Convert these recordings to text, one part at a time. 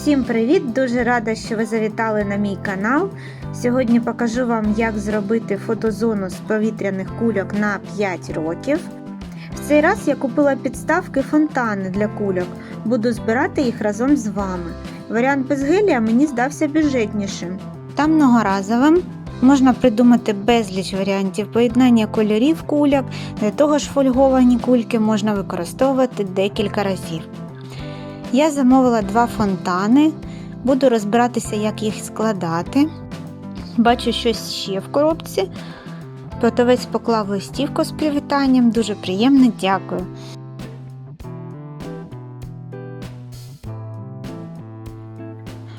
Всім привіт! Дуже рада, що ви завітали на мій канал. Сьогодні покажу вам, як зробити фотозону з повітряних кульок на 5 років. В цей раз я купила підставки фонтани для кульок. Буду збирати їх разом з вами. Варіант без гелія мені здався бюджетнішим. Та многоразовим. Можна придумати безліч варіантів поєднання кольорів кульок. Для того ж фольговані кульки можна використовувати декілька разів. Я замовила два фонтани, буду розбиратися, як їх складати. Бачу щось ще в коробці. Продавець поклав листівку з привітанням, дуже приємно, дякую.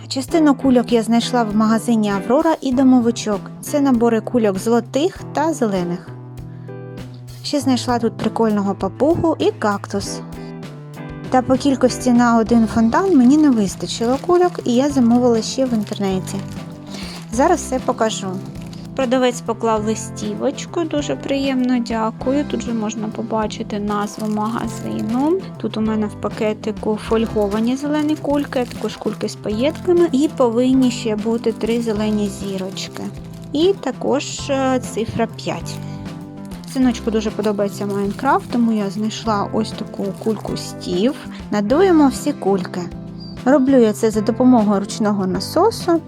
Частину кульок я знайшла в магазині Аврора і домовичок. Це набори кульок золотих та зелених. Ще знайшла тут прикольного папугу і кактус. Та по кількості на один фонтан мені не вистачило кульок, і я замовила ще в інтернеті. Зараз все покажу. Продавець поклав листівочку, дуже приємно дякую. Тут же можна побачити назву магазину. Тут у мене в пакетику фольговані зелені кульки, а також кульки з паєтками, і повинні ще бути три зелені зірочки. І також е, цифра 5. Синочку дуже подобається Майнкрафт, тому я знайшла ось таку кульку стів. Надуємо всі кульки. Роблю я це за допомогою ручного насосу.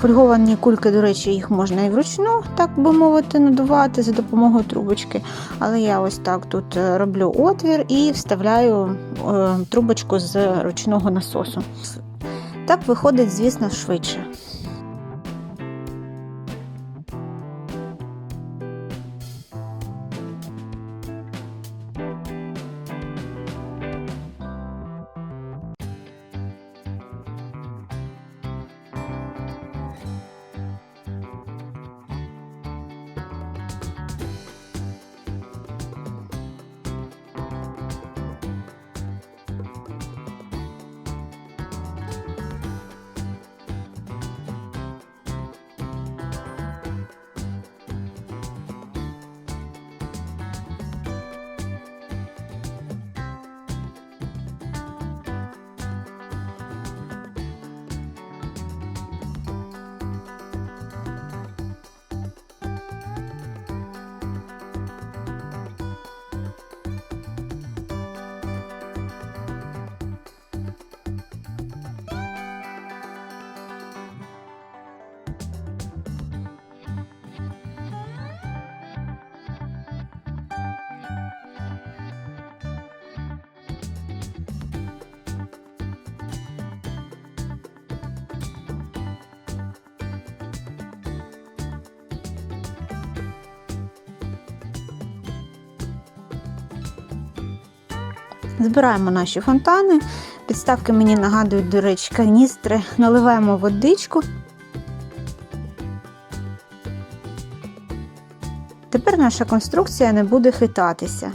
Фольговані кульки, до речі, їх можна і вручну, так би мовити, надувати за допомогою трубочки. Але я ось так тут е, роблю отвір і вставляю е, трубочку з ручного насосу. Так виходить, звісно, швидше. Збираємо наші фонтани. Підставки мені нагадують, до речі, каністри. Наливаємо водичку. Тепер наша конструкція не буде хитатися.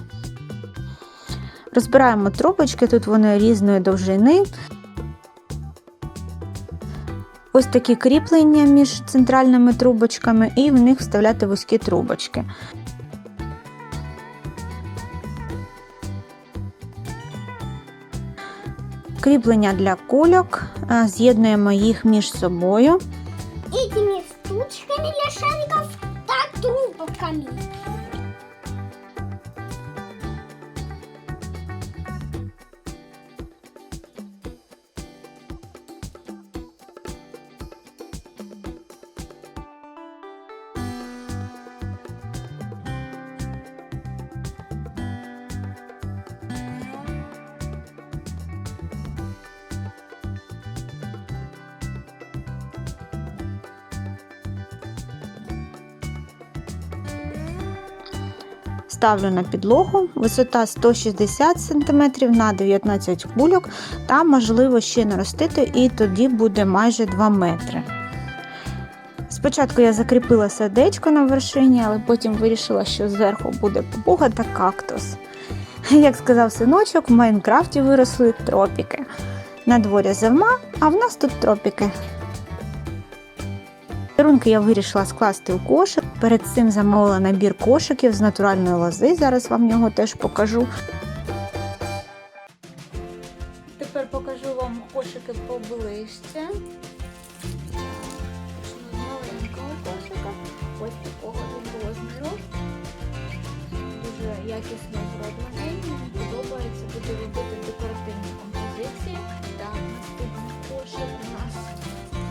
Розбираємо трубочки, тут вони різної довжини. Ось такі кріплення між центральними трубочками, і в них вставляти вузькі трубочки. Кріплення для кульок. Е, З'єднуємо їх між собою. этими штучками для шариков, так трубочками. Ставлю на підлогу, висота 160 см на 19 кульок, та можливо ще наростити, і тоді буде майже 2 метри. Спочатку я закріпила сердечко на вершині, але потім вирішила, що зверху буде папуга та кактус. Як сказав синочок, в Майнкрафті виросли тропіки. На дворі зима, а в нас тут тропіки. Подарунки я вирішила скласти у кошик. Перед цим замовила набір кошиків з натуральної лози. Зараз вам його теж покажу. Тепер покажу вам кошики побили. ближче. Так, почну з маленького кошика. Ось такого він. Дуже якісно зроблений. Мені подобається, буду робити декоративні композиції. Так, наступний кошик у нас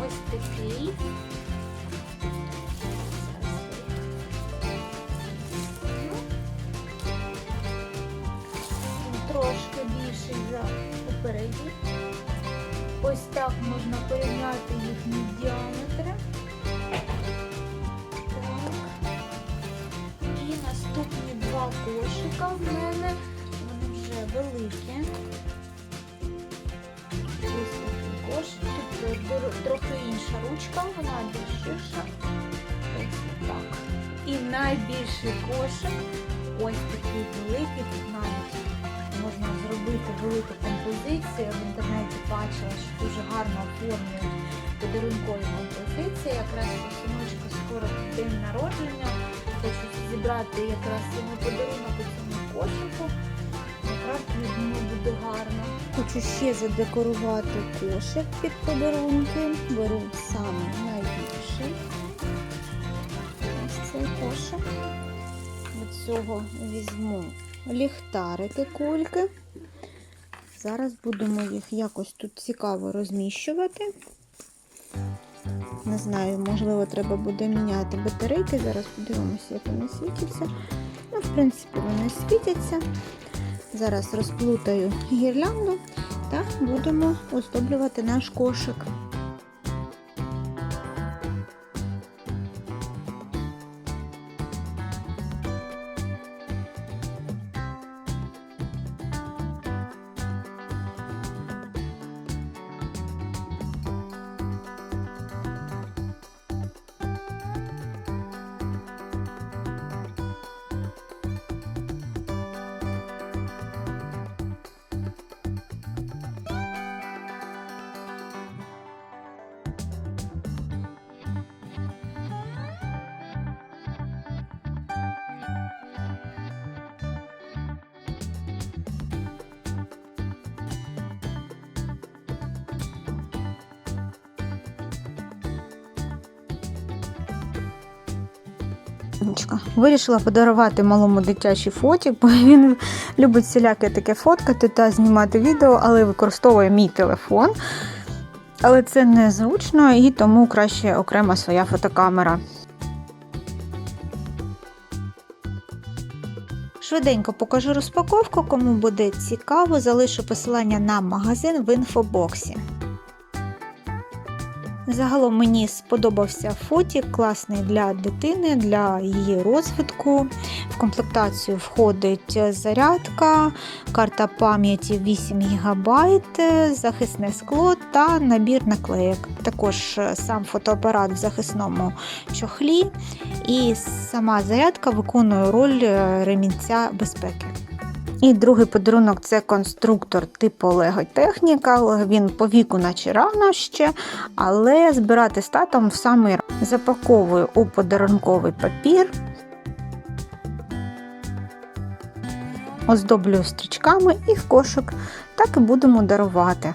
ось такий. Попередній. Ось так можна порівняти їхні діаметри. Так. І наступні два кошика в мене. Вони вже великі. Ось такий кошик. Тут трохи інша ручка, вона більш ширша. Ось так. І найбільший кошик. Ось такий великий, тут навіть можна зробити велику композицію. В інтернеті бачила, що дуже гарно оформлюють подарункові композиції. Якраз у синочка скоро день народження. Хочу зібрати якраз йому подарунок у цьому кошику. Якраз думаю, буде гарно. Хочу ще задекорувати кошик під подарунки. Беру саме найбільший. Ось цей кошик. Від цього візьму ліхтарики, кульки. Зараз будемо їх якось тут цікаво розміщувати. Не знаю, можливо, треба буде міняти батарейки. Зараз подивимося, як вони світяться. Ну, в принципі, вони світяться. Зараз розплутаю гірлянду та будемо оздоблювати наш кошик. Нічка. Вирішила подарувати малому дитячий фотик, бо він любить всіляке таке фоткати та знімати відео, але використовує мій телефон. Але це незручно і тому краще окрема своя фотокамера. Швиденько покажу розпаковку, кому буде цікаво, залишу посилання на магазин в інфобоксі. Загалом мені сподобався фотік, класний для дитини, для її розвитку. В комплектацію входить зарядка, карта пам'яті 8 ГБ, захисне скло та набір наклеєк. Також е, сам фотоапарат в захисному чохлі, і сама зарядка виконує роль е, ремінця безпеки. І другий подарунок це конструктор типу Lego Technical. Він по віку наче рано ще, але збирати з татом в самий раз. Запаковую у подарунковий папір. Оздоблюю стрічками і в кошик. Так і будемо дарувати.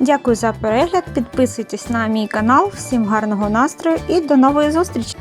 Дякую за перегляд. Підписуйтесь на мій канал. Всім гарного настрою і до нової зустрічі!